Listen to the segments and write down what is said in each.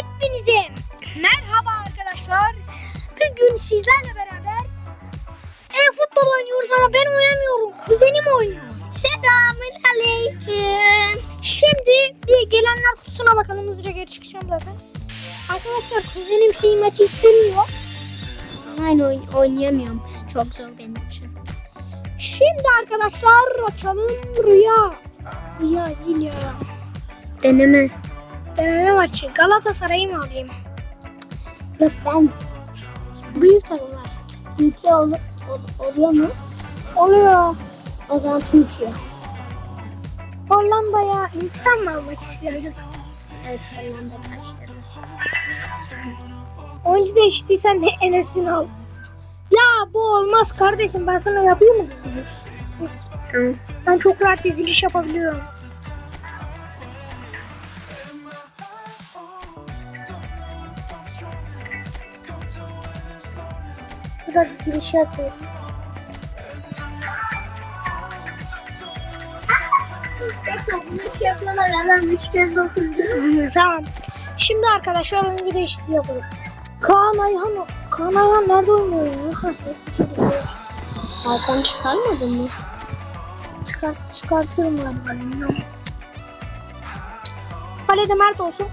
Hepinize merhaba arkadaşlar. Bugün sizlerle beraber e-futbol oynuyoruz ama ben oynamıyorum. Kuzenim oynuyor. Selamun aleyküm. Şimdi bir gelenler kutusuna bakalım hızlıca geri çıkacağım zaten. Arkadaşlar kuzenim şey maçı istemiyor. Aynı oyn oynayamıyorum. Çok zor benim için. Şimdi arkadaşlar açalım rüya. Rüya değil ya. Deneme. Maçı. Galatasaray'ı mı alayım? Yok ben Büyük takımlar. Türkiye ol, ol- oluyor mu? Oluyor. O zaman Türkiye. Hollanda'ya intikam mı almak istiyorduk? Evet Hollanda başladı. Oyuncu değiştiysen de Enes'ini al. Ya bu olmaz kardeşim ben sana yapayım mı? Tamam. Ben çok rahat diziliş yapabiliyorum. Biraz giriş yapıyorum. Kez tamam. Şimdi arkadaşlar oyuncu değişikliği yapalım. Kaan Ayhan, Kaan Ayhan nerede oynuyor ya? Hakan çıkarmadın mı? Çıkart, çıkartıyorum galiba. bilmiyorum. Kalede Mert olsun.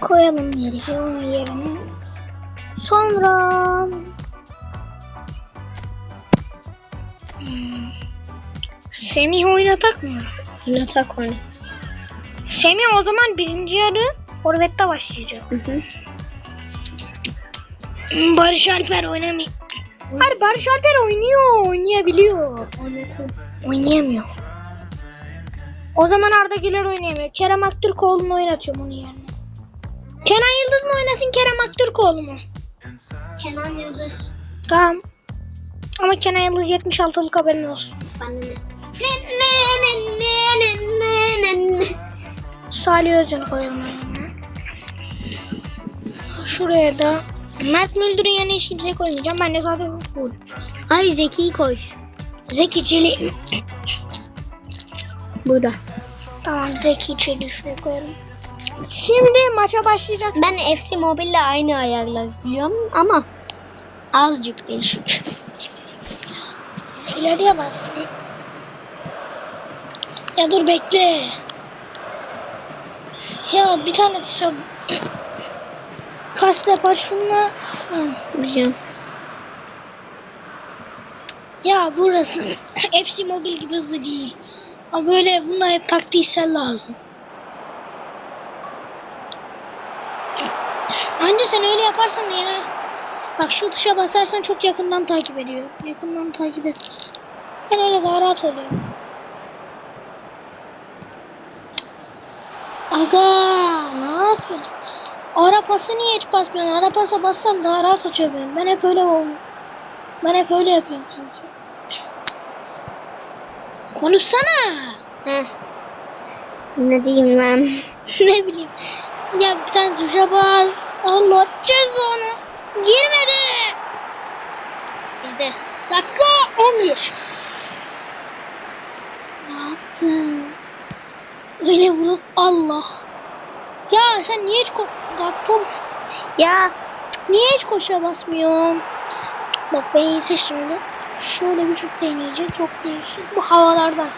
Koyalım yeri, onun yerine. Sonra... Semih oynatak mı? Yatak oyna. Semih o zaman birinci yarı Forvet'te başlayacak. Hı hı. Barış Alper oynamıyor. Hayır Barış Alper oynuyor, oynayabiliyor. Oynasın. Oynayamıyor. O zaman Arda Güler oynayamıyor. Kerem Aktürkoğlu'nu oynatıyorum onun yerine. Kenan Yıldız mı oynasın Kerem Aktürkoğlu mu? Kenan Yıldız. Tamam. Ama Kenan Yıldız 76'lık haberin olsun. Bana ne? Ne ne ne ne ne ne ne. Salih Özcan'ı koyalım yerine. Şuraya da Mert Müldür'ün yerine hiç kimseyi koymayacağım. Ben de zaten full. Ay Zeki'yi koy. Zeki Çelik. Bu da. Tamam Zeki Çelik şuraya koyalım. Şimdi maça başlayacak. Ben FC Mobile'le aynı ayarlar biliyorum ama azıcık değişik. İleriye bas. Ya dur bekle. Ya bir tane şu pas yapar şunla. Biliyorum. Ya burası FC Mobil gibi hızlı değil. Ama böyle bunda hep taktiksel lazım. Anca sen öyle yaparsan yine bak şu tuşa basarsan çok yakından takip ediyor. Yakından takip et. Ben öyle daha rahat oluyorum. Aga ne yapıyorsun? Ara pası niye hiç basmıyorsun? Ara pasa bassan daha rahat atıyor benim. Ben hep öyle oldum. Ben hep öyle yapıyorum çünkü. Konuşsana. Heh. Ne diyeyim lan? ne bileyim. Ya bir tane tuşa bas. Allah cezanı. Girmedi. Bizde. Dakika 11. Ne yaptın? Öyle vurup Allah. Ya sen niye hiç ko Dakika Ya Niye hiç koşuya basmıyorsun? Bak ben iyisi şimdi. Şöyle bir şut deneyecek. Çok değişik. Bu havalardan.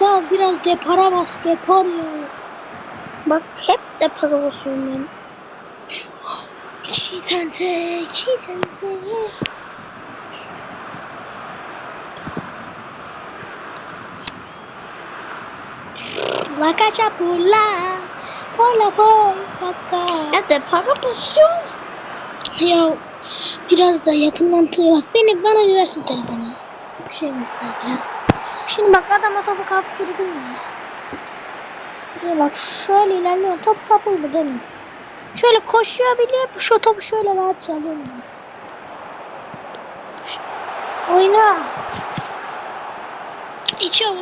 Ya biraz depara bas. Depar ya. Bak hep de para basıyorum ben. Çiğtente. Çiğtente. La cachapula. Pola pol. Paka. Hep de para basıyorum. Ya biraz da yakından tır bak beni bana bir versin telefonu. Bir şey göstereceğim. Şimdi bak adama topu kaptırdım ya. Ya bak şöyle ilerliyor top kapıldı değil mi? Şöyle koşuyor bile şu topu şöyle rahatça alıyorum ben. Şşt, Oyna.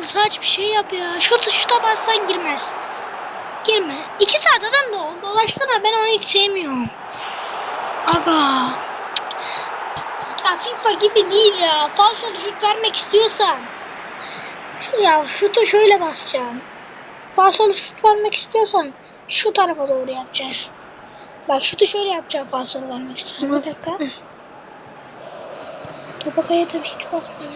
Vursa aç bir şey yap ya. Şu tuşta bassan girmez. Girme. İki saat adam da dolaştırma ben onu hiç sevmiyorum. Aga. Ya FIFA gibi değil ya. Falso şut vermek istiyorsan. Ya şutu şöyle Falso şut vermek istiyorsan Şu tarafa doğru yapacaksın. Bak şutu şöyle yapacağım falsonu vermek istiyorum. Bir dakika. Topa kaya tabii hiç basmıyor.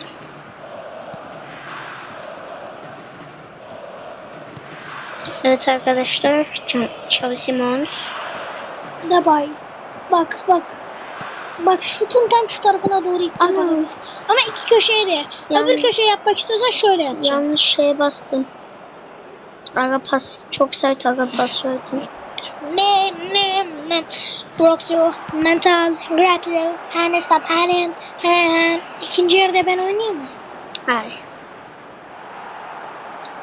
Evet arkadaşlar. Xavi Simons. Ne bay? Bak bak. Bak şutun tam şu tarafına doğru. Ama, ama iki köşeye de. Yani- Öbür köşeye yapmak istiyorsan şöyle yapacaksın. Yanlış şeye bastım. Ara pas. Çok sert ara pas verdim. Ne ne ne. Broxio, mental, gratis, Hannes Tapanen, Han. İkinci yarıda ben oynayayım mı? Hayır.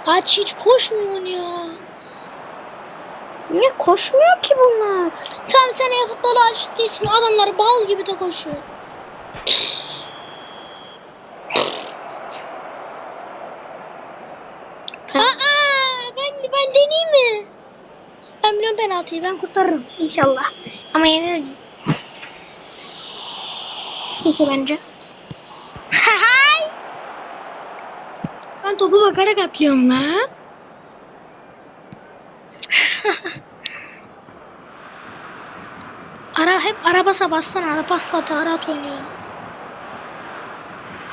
Aç hiç koşmuyorsun ya. Niye koşmuyor ki bunlar? Tam sen ya futbolu aç değilsin. Adamlar bal gibi de koşuyor. Aa, deneyeyim mi? Ben biliyorum penaltıyı. Ben kurtarırım inşallah. Ama yine de Neyse bence. Ben topu bakarak atlıyorum la. Ara hep arabasa bassan araba at ara at oynuyor.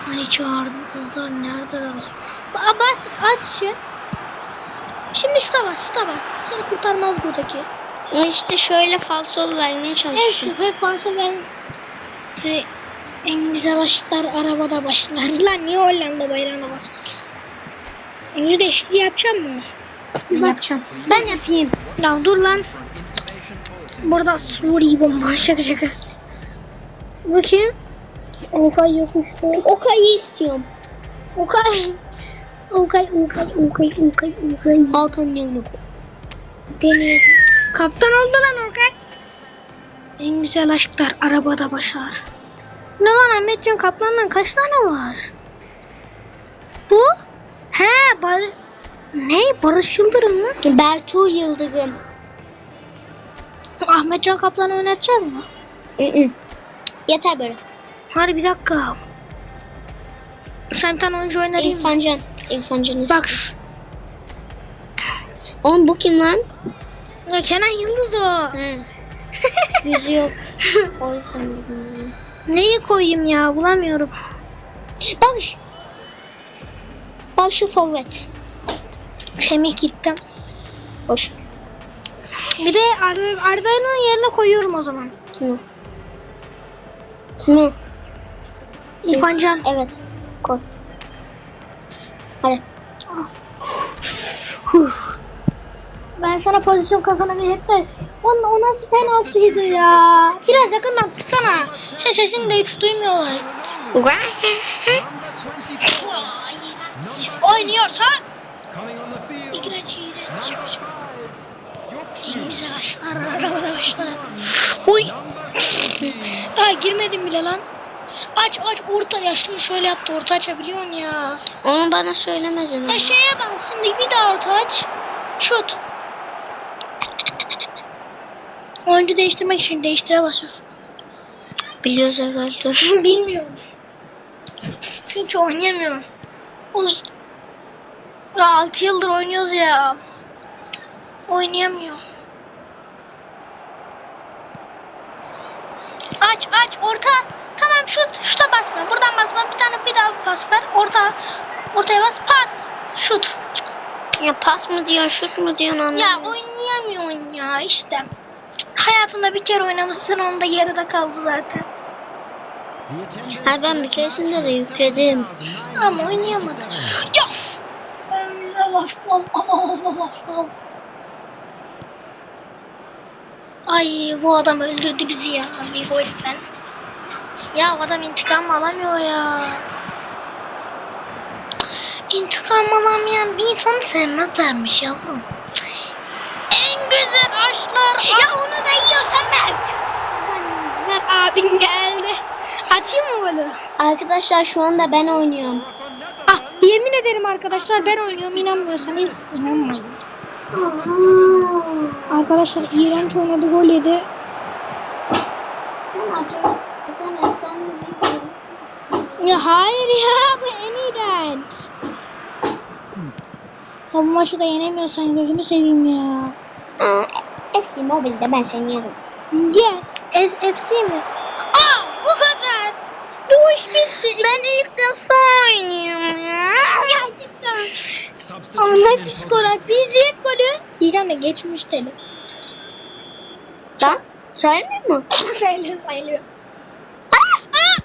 Hani çağırdım kızlar neredeler olsun. Ba- Bas at işi. Şimdi şuta bas şuta bas. Seni kurtarmaz buradaki. Ama işte şöyle falsolu vermeye Evet çalıştım. şu hep fazla ben Hani en güzel aşklar arabada başlar. Lan niye Hollanda bayrağına basmıyorsun? Önce değişikliği yapacağım mı? Ben yapacağım. Ben yapayım. Ya dur lan. Burada Suriye bomba şaka şaka. Bakayım. Okay yokmuş. Okay'ı istiyorum. Okay. Okay, okay, okay, okay, okay. Hakan yanına koy. Deneyelim. Kaptan oldu lan Okay. En güzel aşklar arabada başlar. Ne lan Ahmetcan kaplandan kaç tane var? Bu? He bar... Ne? Barış Yıldırım mı? Bertu Yıldırım. Ahmetcan Kaplan'ı oynatacağız mı? Hı-hı. Yeter böyle. Hadi bir dakika. Sen bir tane oyuncu oynayayım mı? İrfan Can'ı Bak şu. Oğlum bu kim lan? Ya Kenan Yıldız o. He. Yüzü yok. O yüzden bilmiyorum. Neyi koyayım ya bulamıyorum. Bak şu. Bak şu forvet. Semih gittim. Boş. Bir de Ar- Arda'nın yerine koyuyorum o zaman. Kimi? Kimi? İrfan Can. Evet. Koy. Ben sana pozisyon kazanabilirim de o, o nasıl penaltıydı ya? Biraz yakından tutsana. Sen sesini de hiç duymuyorlar. Oynuyorsa İğrenç iğrenç. Güzel aşklar arabada başlar. Huy. Daha girmedim bile lan. Aç aç orta ya şunu şöyle yaptı orta açabiliyorsun ya. Onu bana söylemedin. ama. Ya şeye bak şimdi bir daha orta aç. Şut. Oyuncu değiştirmek için değiştire basıyorsun. Biliyoruz herhalde. Bilmiyorum. Çünkü oynayamıyorum. Uz ya 6 yıldır oynuyoruz ya. Oynayamıyorum. Aç aç orta. Şut. Şuta basma. Buradan basma. Bir tane bir daha pas ver. Orta. Ortaya bas. Pas. Şut. Ya pas mı diyorsun, şut mu diyorsun anlamadım. Ya oynayamıyorsun ya işte. Hayatında bir kere oynamışsın onda yarıda kaldı zaten. Ha ben bir keresinde de yükledim. Ama oynayamadı. Ya. Ay bu adam öldürdü bizi ya bir golden. Ya adam intikam alamıyor ya. İntikam alamayan bir insanı sevmezlermiş yavrum. En güzel aşklar. Ya onu da yiyorsan Mert. Mert abin geldi. Atayım mı golü? Arkadaşlar şu anda ben oynuyorum. Ah yemin ederim arkadaşlar ben oynuyorum inanmıyorsanız inanmayın. Arkadaşlar iğrenç oynadı gol yedi. Sen acaba sen efsane Ya hayır ya bu en iğrenç. Ya bu maçı da yenemiyorsan gözünü seveyim ya. Aa, FC Mobile'de ben seni yerim. Gel. FC mi? Aa bu kadar. Bu iş bitti. Ben ilk defa oynuyorum ya. Gerçekten. Ama ne at. Biz de hep golü. Diyeceğim de geçmiş dedim. Ben sayılmıyor mu? sayılıyor sayılıyor. Aa, aa,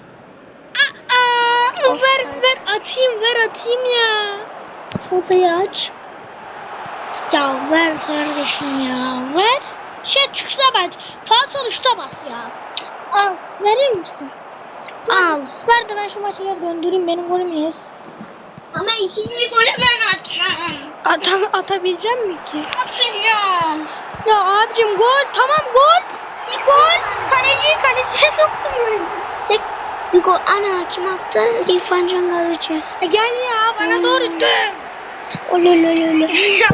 aa, aa, ver Offside. ver atayım ver atayım ya. Ortayı aç. Ya ver kardeşim ya ver. Şey çıksa bak. Falso şuta bas ya. Al verir misin? Al. Ver de ben şu maçı geri döndüreyim benim golüm yes. Ama ikinci golü ben atacağım. Ata, atabileceğim mi ki? Atacağım. Ya abicim gol tamam gol. Gol. Kaleci kaleciye soktum golü. Tek gol. Ana kim attı? İrfan Can Kahveci. E gel ya bana doğru dön. Ololololo. Ololololo.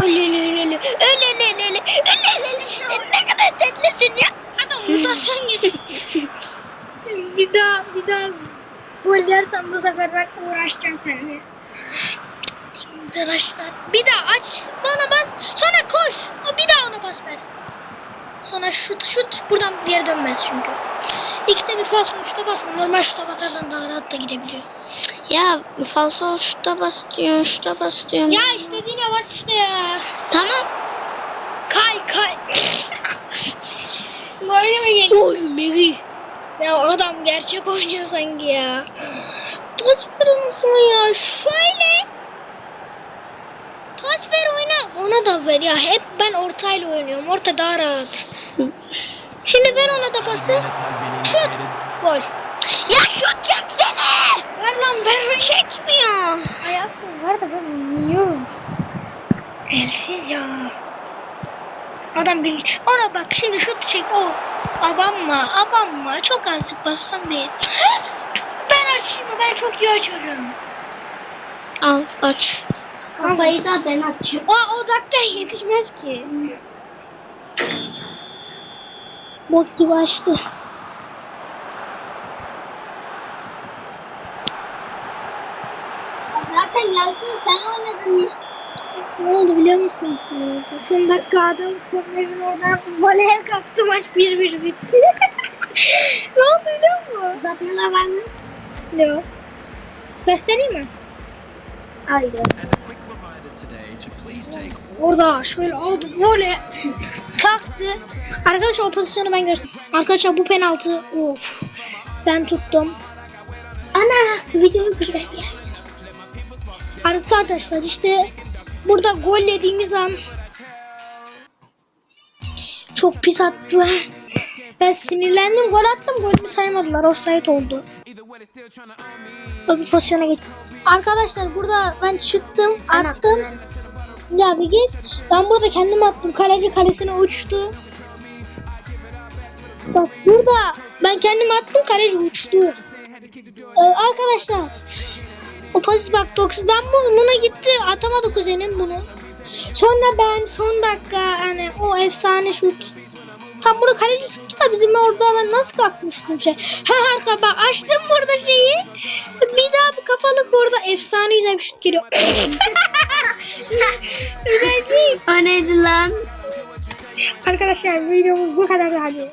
Ololololo. Ololololo. Sen ne kadar tatlısın ya. Hadi mutasyon git. bir daha bir daha gol yersen bu sefer ben uğraşacağım seninle. Arkadaşlar bir daha aç bana bas sonra koş o bir daha ona bas ver. Sonra şut şut buradan geri dönmez çünkü. İkide bir falso şuta basma normal şuta basarsan daha rahat da gidebiliyor. Ya falso şuta bas diyorsun, şuta bas diyorsun. Ya istediğine bas işte ya. Tamam. Kay kay. Böyle mi geliyor? Oy Meri. Ya adam gerçek oynuyor sanki ya. Pas ver anasını ya. Şöyle. Pas ver oyna. Ona da ver ya. Hep ben ortayla oynuyorum. Orta daha rahat. Şimdi ver ona da pası. Şut. Gol. Ya şut çeksene. Ver lan ver. Çekmiyor. Ayaksız var da ben oynuyorum. Elsiz ya. Adam bil. Ona bak şimdi şut çek o. Abanma abanma. Çok azıcık bassam değil. ben açayım? Ben çok iyi açıyorum. Al aç. Kafayı da ben açıyorum. O, o dakika yetişmez ki. Bok gibi açtı. Zaten gelsin sen oynadın ya. Ne oldu biliyor musun? Son dakika adam kornerin oradan voleye kalktı maç 1-1 bitti. ne oldu biliyor musun? Zaten mı? Ne o? Göstereyim mi? Hayır. Orada şöyle aldı voley kalktı. Arkadaşlar o pozisyonu ben göstereyim. Arkadaşlar bu penaltı. Of. Ben tuttum. Ana videoyu güzel ya. Arkadaşlar işte burada gol yediğimiz an çok pis attılar. Ben sinirlendim gol attım golümü saymadılar offside oldu. O bir pozisyona geç. Arkadaşlar burada ben çıktım attım. Ya bir git. Ben burada kendim attım. Kaleci kalesine uçtu. Bak burada ben kendim attım kaleci uçtu. Ee, arkadaşlar o pozitif bak dokuz. Ben bu, buna gitti. Atamadı kuzenim bunu. Sonra ben son dakika hani o efsane şut. Tam burada kaleci tuttu da bizim orada ben nasıl kalkmıştım şey. Ha arka bak açtım burada şeyi. Bir daha bu kafalık orada efsane güzel bir şut geliyor. O neydi lan? Arkadaşlar videomuz bu kadar hadi.